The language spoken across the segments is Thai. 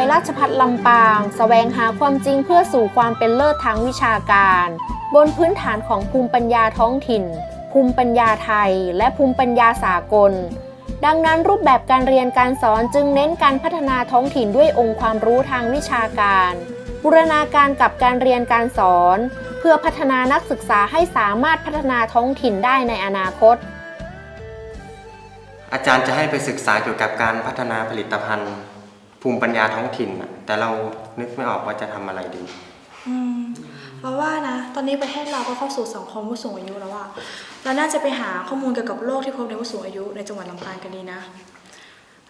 ยราชภัฏลำปางแสวงหาความจริงเพื่อสู่ความเป็นเลิศทางวิชาการ บนพื้นฐานของภูมิปัญญาท้องถิ่น ภูมิปัญญาไทย และภูมิปัญญาสากล ดังนั้นรูปแบบการเรียนการสอนจึงเน้นการพัฒนาท้องถิ่นด้วยองค์ความรู้ทางวิชาการ บูรณาการกับการเรียนการสอน เพื่อพัฒนานักศึกษาให้สามารถพัฒนาท้องถิ่นได้ในอนาคต อาจารย์จะให้ไปศึกษาเกี่ยวกับการพัฒนาผลิตภัณฑ์ ภูมิปัญญาท้องถิ่นน่ะแต่เรานึกไม่ออกว่าจะทำอะไรดี อืมเพราะว่านะ ตอนนี้ประเทศเราก็เข้าสู่สังคมผู้สูงอายุแล้วอะเราน่าจะไปหาข้อมูลเกี่ยวกับโรคที่พบในผู้สูงอายุในจังหวัดลำปางกันดีนะ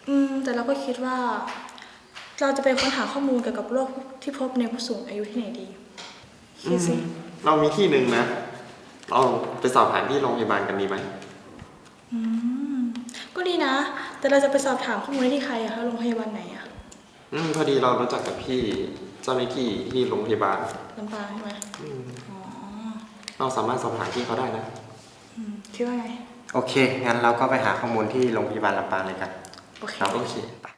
อืม แต่เราก็คิดว่า เราจะไปค้นหาข้อมูลเกี่ยวกับโรคที่พบในผู้สูงอายุที่ไหนดีคิดสิ เรามีที่หนึ่งนะ เราไปสอบถามที่โรงพยาบาลกันดีไหม อืม ก็ดีนะ แต่เราจะไปสอบถามข้อมูลได้ที่ใครอะคะโรงพยาบาลไหนอะ อืมพอดีเรารู้จักกับพี่เจ้าหน้าที่ที่โรงพยาบาลลำปางใช่ไหมอืมอ๋อเราสามารถสอบถามที่เขาได้นะ อืมคิดว่าไง โอเค งั้นเราก็ไปหาข้อมูลที่โรงพยาบาลลำปางเลยกันโอเค ครับ โอเคถ้า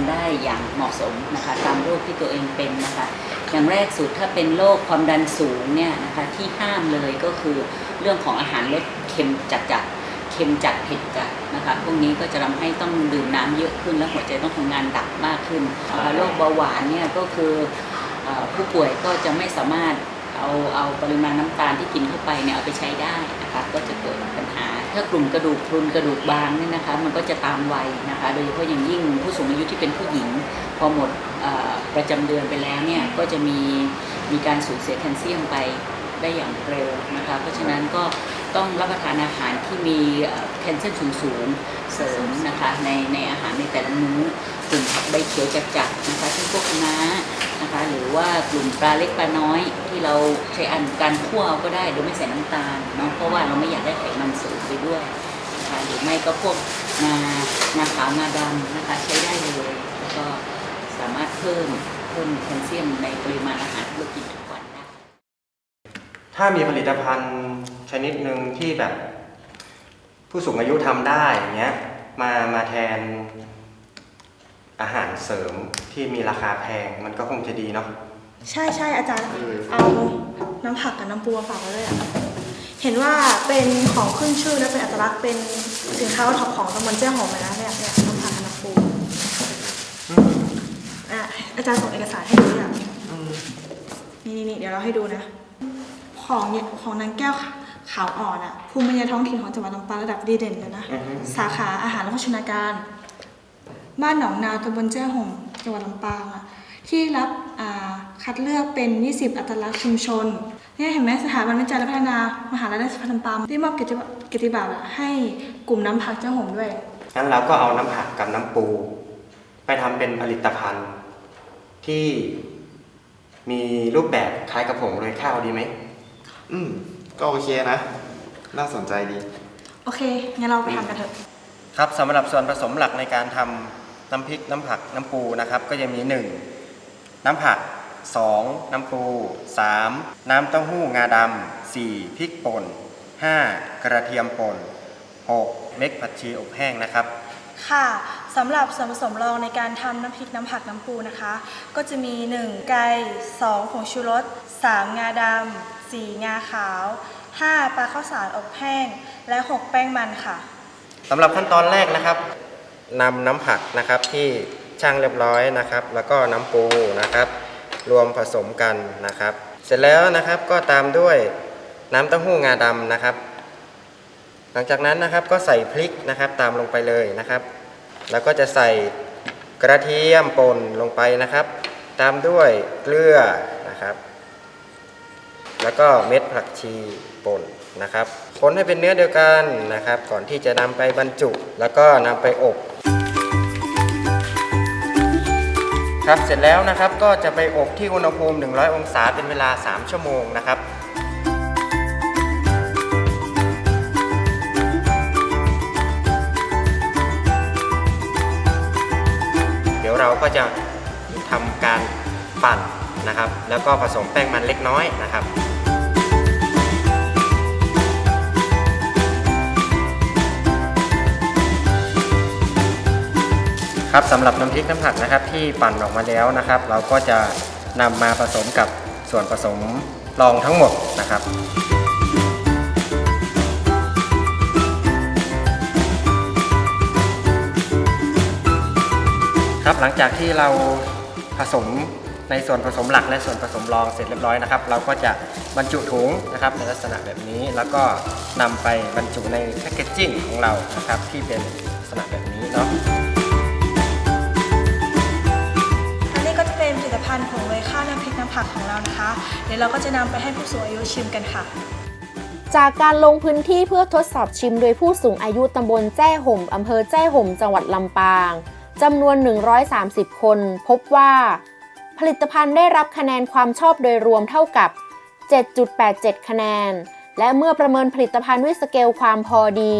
นอาหารกันได้อย่างเหมาะสมนะคะตามโรคที่ตัวเองเป็นนะคะอย่างแรกสุดถ้าเป็นโรคความดันสูงเนี่ยนะคะที่ห้ามเลยก็คือเรื่องของอาหารรสเค็มจัดจัดๆเค็มจัดเผ็ดจัดนะคะพวกนี้ก็จะทำให้ต้องดื่มน้ำเยอะขึ้น และหัวใจต้องทำงานดักมากขึ้นอ่าโรคเบาหวานเนี่ยก็คืออผู้ป่วยก็จะไม่สามารถเอาเอาปริมาณน้ำตาลที่กินเข้าไปเนี่ยเอาไปใช้ได้นะคะก็จะเกิดปัญหา ถ้ากลุ่มกระดูกพรุนกระดูกบางเนี่ยนะคะมันก็จะตามวัยนะคะโดยเฉพาะอย่างยิ่งผู้สูงอายุที่เป็นผู้หญิง พอหมดประจำเดือนไปแล้วเนี่ยก็จะมีมีการสูญเสียแคลเซียมไปได้อย่างเร็วนะคะเพราะฉะนั้นก็ ต้องรับประทานอาหารที่มีแคลเซียมสูงๆเสริมนะคะในในอาหารในแต่ละมื้อกลุ่มผักใบเขียวจัดๆนะคะเช่นพวกน้านะคะหรือว่ากลุ่มปลาเล็กปลาน้อยที่เราใช้อันการคั่วก็ได้โดยไม่ใส่น้ำตาลเนาะเพราะว่าเราไม่อยากได้ไขมันสูงไปด้วยนะคะหรือไม่ก็พวกงางาขาวงาดำนะคะใช้ได้เลยแล้วก็สามารถเพิ่มเพิ่มแคลเซียมในปริมาณอาหารที่เรากินทุกวันได้ถ้ามีผลิตภัณฑ์ ชนิดหนึ่งที่แบบ ผู้สูงอายุทำได้อย่างเงี้ยมามาแทนอาหารเสริมที่มีราคาแพงมันก็คงจะดีเนาะใช่ใช่อาจารย์ เออเอาน้ำผักกับน้ำปูมาฝากไว้เลยอะเห็นว่าเป็นของขึ้นชื่อและเป็นอัตลักษณ์เป็นสินค้าวัตถุของตำบลเจ้าหอมเลยนะเนี่ยเนี่ยน้ำผักกับน้ำปูอะอาจารย์ส่งเอกสารให้ดูอย่างนี่นี่นี่เดี๋ยวเราให้ดูนะ ของเนี่ยของนางแก้วขาวอ่อนอะภูมิปัญญาท้องถิ่นของจังหวัดลำปางระดับดีเด่นเลยนะอือฮึสาขาอาหารและโภชนาการ บ้านหนองนาตำบลแจ้ห่มจังหวัดลำปางอะที่รับอ่าคัดเลือกเป็น 20 อัตลักษณ์ชุมชนเนี่ยเห็นไหมสถาบันวิจัยและพัฒนามหาวิทยาลัยลำปางได้มอบเกียรติบัตรเกียรติบัตรอะให้กลุ่มน้ำผักเจ้าห่มด้วยงั้นเราก็เอาน้ำผักกับน้ำปู ไปทำเป็นผลิตภัณฑ์ที่มีรูปแบบคล้ายกับผงโรยข้าวดีไหม อืม ก็โอเคนะ น่าสนใจดี โอเค งั้นเราไปทำกันเถอะ ครับสำหรับส่วนผสมหลักในการทำน้ำพริกน้ำผักน้ำปูนะครับ ก็จะมี 1. น้ำผัก 2. น้ำปู 3. น้ำเต้าหู้งาดำ 4. พริกป่น 5. กระเทียมป่น 6. เม็ดผัดชีอบแห้งนะครับ ค่ะ สำหรับส่วนผสมรองในการทำน้ำพริกน้ำผักน้ำปูนะคะ ก็จะมี 1 ไก่2ผงชูรส 3 งาดำ 4 งาขาว 5 ปลาข้าวสารอบแห้ง และ 6 แป้งมันค่ะสำหรับขั้นตอนแรกนะครับนำน้ำผักนะครับที่ช่างเรียบร้อยนะครับ แล้วก็น้ำปูนะครับ รวมผสมกันนะครับ เสร็จแล้วนะครับก็ตามด้วยน้ำเต้าหู้งาดำนะครับ หลังจากนั้นนะครับก็ใส่พริกนะครับตามลงไปเลยนะครับ แล้วก็จะใส่กระเทียมป่นลงไปนะครับ ตามด้วยเกลือนะครับ แล้วก็เม็ดผักชีป่นนะครับคนให้เป็นเนื้อเดียวกันนะครับ ก่อนที่จะนำไปบรรจุ แล้วก็นำไปอบ ครับเสร็จแล้วนะครับก็จะไปอบที่อุณหภูมิ 100 องศาเป็นเวลา 3 ชั่วโมงนะครับ ก็จะทำการปั่นนะครับ แล้วก็ผสมแป้งมันเล็กน้อยนะครับครับสำหรับน้ำพริกน้ำผักนะครับที่ปั่นออกมาแล้วนะครับ เราก็จะนำมาผสมกับส่วนผสมรองทั้งหมดนะครับ ครับหลังจากที่เราผสมในส่วนผสมหลักและส่วนผสมรองเสร็จเรียบร้อยนะครับ เราก็จะบรรจุถุงนะครับในลักษณะแบบนี้แล้วก็นำไปบรรจุในแพคเกจจิ้งของเรานะครับที่เป็นลักษณะแบบนี้เนาะอันนี้ก็จะเป็นผลิตภัณฑ์ผงโรยข้าวน้ำพริกน้ำผักของเรานะคะ เดี๋ยวเราก็จะนำไปให้ผู้สูงอายุชิมกันค่ะจากการลงพื้นที่เพื่อทดสอบชิมโดยผู้สูงอายุตำบลแจ้ห่มอำเภอแจ้ห่ม จังหวัดลำปาง จำนวน 130 คน พบว่า ผลิตภัณฑ์ได้รับคะแนนความชอบโดยรวมเท่ากับ 7.87 คะแนน และเมื่อประเมินผลิตภัณฑ์ด้วยสเกลความพอดี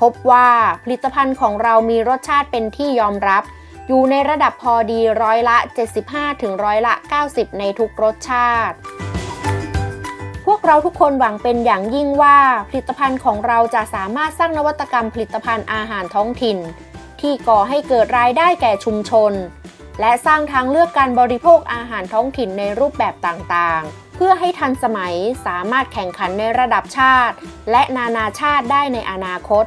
พบว่าผลิตภัณฑ์ของเรามีรสชาติเป็นที่ยอมรับ อยู่ในระดับพอดีร้อยละ 75 ถึงร้อยละ 90 ในทุกรสชาติพวกเราทุกคนหวังเป็นอย่างยิ่งว่าผลิตภัณฑ์ของเราจะสามารถสร้างนวัตกรรมผลิตภัณฑ์อาหารท้องถิ่น ที่ก่อให้เกิดรายได้แก่ชุมชน และสร้างทางเลือกการบริโภคอาหารท้องถิ่นในรูปแบบต่างๆ เพื่อให้ทันสมัยสามารถแข่งขันในระดับชาติ และนานาชาติได้ในอนาคต